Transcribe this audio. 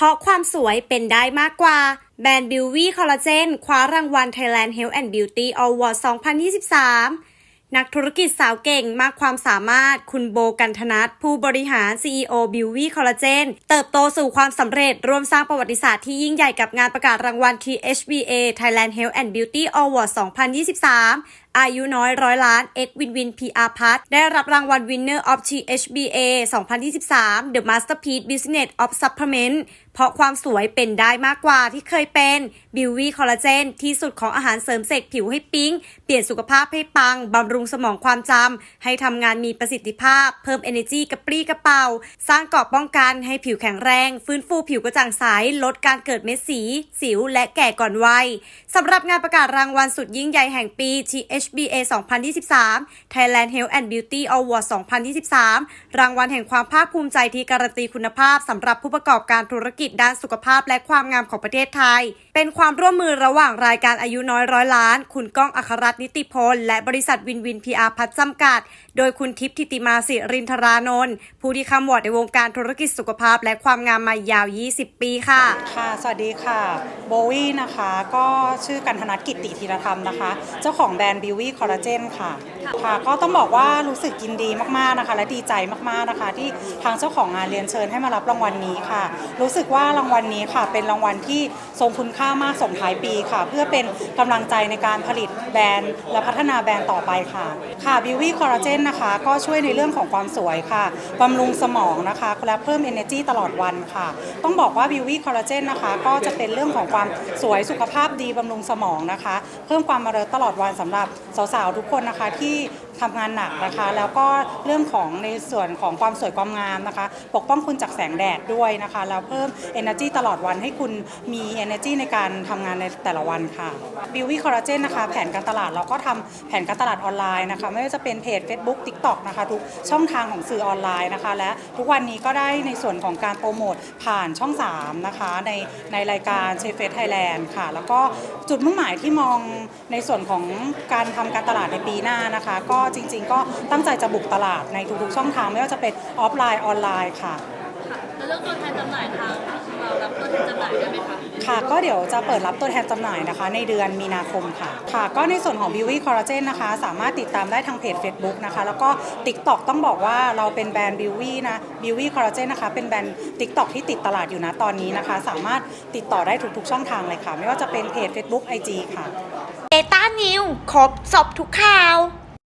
เพราะความสวยเป็นได้มากกว่า แบรนด์บิววี่คอลลาเจนคว้ารางวัล Thailand Health and Beauty Award 2023 นักธุรกิจสาวเก่งมากความสามารถ คุณโบกันธนัทผู้บริหาร CEO บิววี่คอลลาเจนเติบโตสู่ความสำเร็จร่วมสร้างประวัติศาสตร์ที่ยิ่งใหญ่กับงานประกาศรางวัล THBA Thailand Health and Beauty Award 2023 อายุน้อยร้อยล้าน X Win Win PR พัทได้รับรางวัล Winner of THBA 2023 The Masterpiece Business of Supplement เพราะความสวยเป็นได้มากกว่าที่เคยเป็นบิววี่คอลลาเจนที่สุดของอาหารเสริมเสกผิวให้ปิ๊ง เปลี่ยนสุขภาพให้ปัง บำรุงสมองความจำ ให้ทำงานมีประสิทธิภาพ เพิ่ม energy กระปรี้กระเป๋า สร้างเกราะป้องกันให้ผิวแข็งแรง ฟื้นฟูผิวกระจ่างใส ลดการเกิดเม็ดสี สิวและแก่ก่อนวัยสำหรับงานประกาศรางวัลสุดยิ่งใหญ่แห่งปี HBA 2023 Thailand Health and Beauty Award 2023 รางวัลแห่งความภาคภูมิใจที่การันตีคุณภาพสำหรับผู้ประกอบการธุรกิจด้านสุขภาพและความงามของประเทศไทย เป็นความร่วมมือระหว่างรายการอายุน้อยร้อยล้าน คุณก้องอัครรัตน์นิติพล และบริษัทวินวินพีอาร์พัฒจำกัด โดยคุณทิพย์ทิติมาสิรินทรานนท์ผู้ที่คำวอดในวงการธุรกิจสุขภาพและความงามมายาว 20 ปีค่ะ ค่ะ สวัสดีค่ะ โบวี่นะคะ ก็ชื่อกันธนัทกิตติธีรธรรมนะคะ เจ้าของแบรนด์บิววีคอลลาเจนค่ะ ค่ะก็ต้องบอกว่ารู้สึกยินดีมากๆนะคะ และดีใจมากๆนะคะ ที่ทางเจ้าของงานเรียนเชิญให้มารับรางวัลนี้ค่ะ รู้สึกว่ารางวัลนี้ค่ะ เป็นรางวัลที่ทรงคุณค่ามากส่งท้ายปีค่ะ เพื่อเป็นกำลังใจในการผลิตแบรนด์ และพัฒนาแบรนด์ต่อไปค่ะ ค่ะบิววี่คอลลาเจนนะคะ ก็ช่วยในเรื่องของความสวยค่ะบำรุงสมองนะคะและเพิ่ม energy ตลอดวันค่ะ ต้องบอกว่าบิววี่คอลลาเจนนะคะ ก็จะเป็นเรื่องของความสวยสุขภาพดีบำรุงสมองนะคะ เพิ่มความมาเริตลอดวันสำหรับสาวๆทุกคนนะคะที่ท ทำงานหนักนะคะ แล้วก็เรื่องของในส่วนของความสวยความงามนะคะ ปกป้องคุณจากแสงแดดด้วยนะคะแล้วเพิ่ม energy ตลอดวันให้คุณมี energy ในการทำงานในแต่ละวันค่ะบิววี่คอลลาเจนนะคะ แผนการตลาดเราก็ทำแผนการตลาดออนไลน์นะคะ ไม่ว่าจะเป็นเพจ Facebook TikTok นะคะ ทุกช่องทางของสื่อออนไลน์นะคะ และทุกวันนี้ก็ได้ในส่วนของการโปรโมทผ่านช่อง 3 นะคะ ในในรายการเชฟเฟสไทยแลนด์ค่ะ แล้วก็จุดมุ่งหมายที่มองในส่วนของการทำการตลาดในปีหน้านะคะ ก็จริง ๆ ก็ตั้งใจจะบุกตลาดในทุกๆช่องทางไม่ว่าจะเป็นออฟไลน์ออนไลน์ค่ะแล้วเรื่องตัวแทนจำหน่ายทางเรารับตัวแทนจำหน่ายได้ไหมคะค่ะก็เดี๋ยวจะเปิดรับตัวแทนจำหน่ายนะคะ ในเดือนมีนาคมค่ะ ค่ะ ก็ในส่วนของ b ิวี่คอลลาเจนนะคะ สามารถติดตามได้ทางเพจ Facebook นะคะ แล้วก็ TikTok ต้องบอกว่าเราเป็นแบรนด์ b ิวี่นะ b ิวี่คอลลาเจนนะคะ เป็นแบรนด์ TikTok ที่ติดตลาดอยู่นะตอนนี้นะคะ สามารถติดต่อได้ทุกๆช่องทางเลยค่ะ ไม่ว่าจะเป็นเพจ Facebook IG ค่ะ เอต้านิวครบสอบทุกข่าว